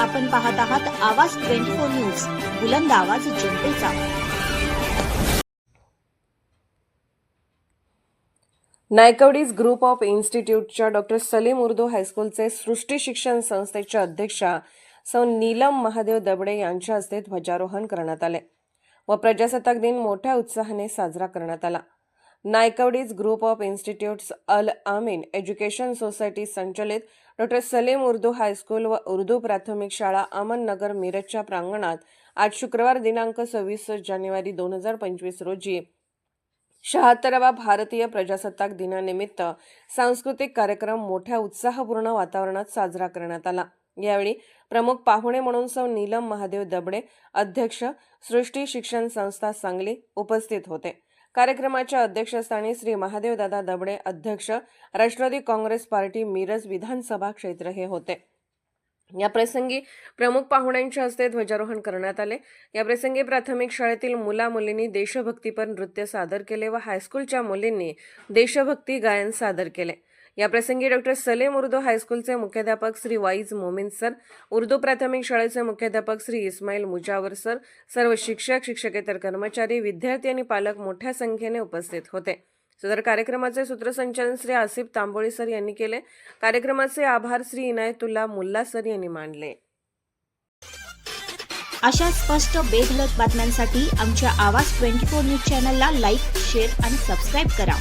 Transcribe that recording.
आपण पाहत आहात आवाज ट्वेंटी फोर न्यूज. बुलंद आवाज जनतेचा. नायकवडीज ग्रुप ऑफ इन्स्टिट्यूटच्या डॉक्टर सलीम उर्दू हायस्कूलचे सृष्टी शिक्षण संस्थेच्या अध्यक्षा सौ नीलम महादेव दबडे यांच्या हस्ते ध्वजारोहण करण्यात आले व प्रजासत्ताक दिन मोठ्या उत्साहाने साजरा करण्यात आला. Naikwadi's group of institutes Al Amin education society संचलित doctor Salim Urdu high school व उर्दू प्राथमिक शाळा अमन नगर मिरजच्या प्रांगणात आज शुक्रवार दिनांक सव्वीस जानेवारी दोन हजार पंचवीस रोजी शहात्तरावा भारतीय प्रजासत्ताक दिनानिमित्त सांस्कृतिक कार्यक्रम मोठ्या उत्साहपूर्ण वातावरणात साजरा करण्यात आला. यावेळी प्रमुख पाहुणे म्हणून सौ नीलम महादेव दबडे अध्यक्ष सृष्टी शिक्षण संस्था सांगली उपस्थित होते. कार्यक्रमाच्या अध्यक्षस्थानी श्री महादेवदादा दबडे अध्यक्ष राष्ट्रवादी काँग्रेस पार्टी मिरज विधानसभा क्षेत्र हे होते. या प्रसंगी प्रमुख पाहुण्यांच्या हस्ते ध्वजारोहण करण्यात आले. या प्रसंगी प्राथमिक शाळेतील मुला मुलींनी देशभक्तीपर नृत्य सादर केले व हायस्कूलच्या मुलींनी देशभक्ती गायन सादर केले. या प्रसंगी डॉक्टर सलेम उर्दू हायस्कूलचे मुख्याध्यापक श्री वाईज मोमिन सर उर्दू प्राथमिक शाळेचे मुख्याध्यापक श्री इस्माईल मुजावर सर सर्व शिक्षक शिक्षकेतर कर्मचारी विद्यार्थी आणि पालक मोठ्या संख्येने उपस्थित होते. सदर कार्यक्रमाचे सूत्रसंचालन श्री आसिफ तांबोळी सर यांनी केले. कार्यक्रमाचे आभार श्री इनायतुल्ला मुल्ला सर यांनी मानले. अशा स्पष्ट बेधडक बातम्यांसाठी आमच्या आवाज ट्वेंटी फोर न्यूज चॅनलला लाईक शेअर आणि सबस्क्राईब करा.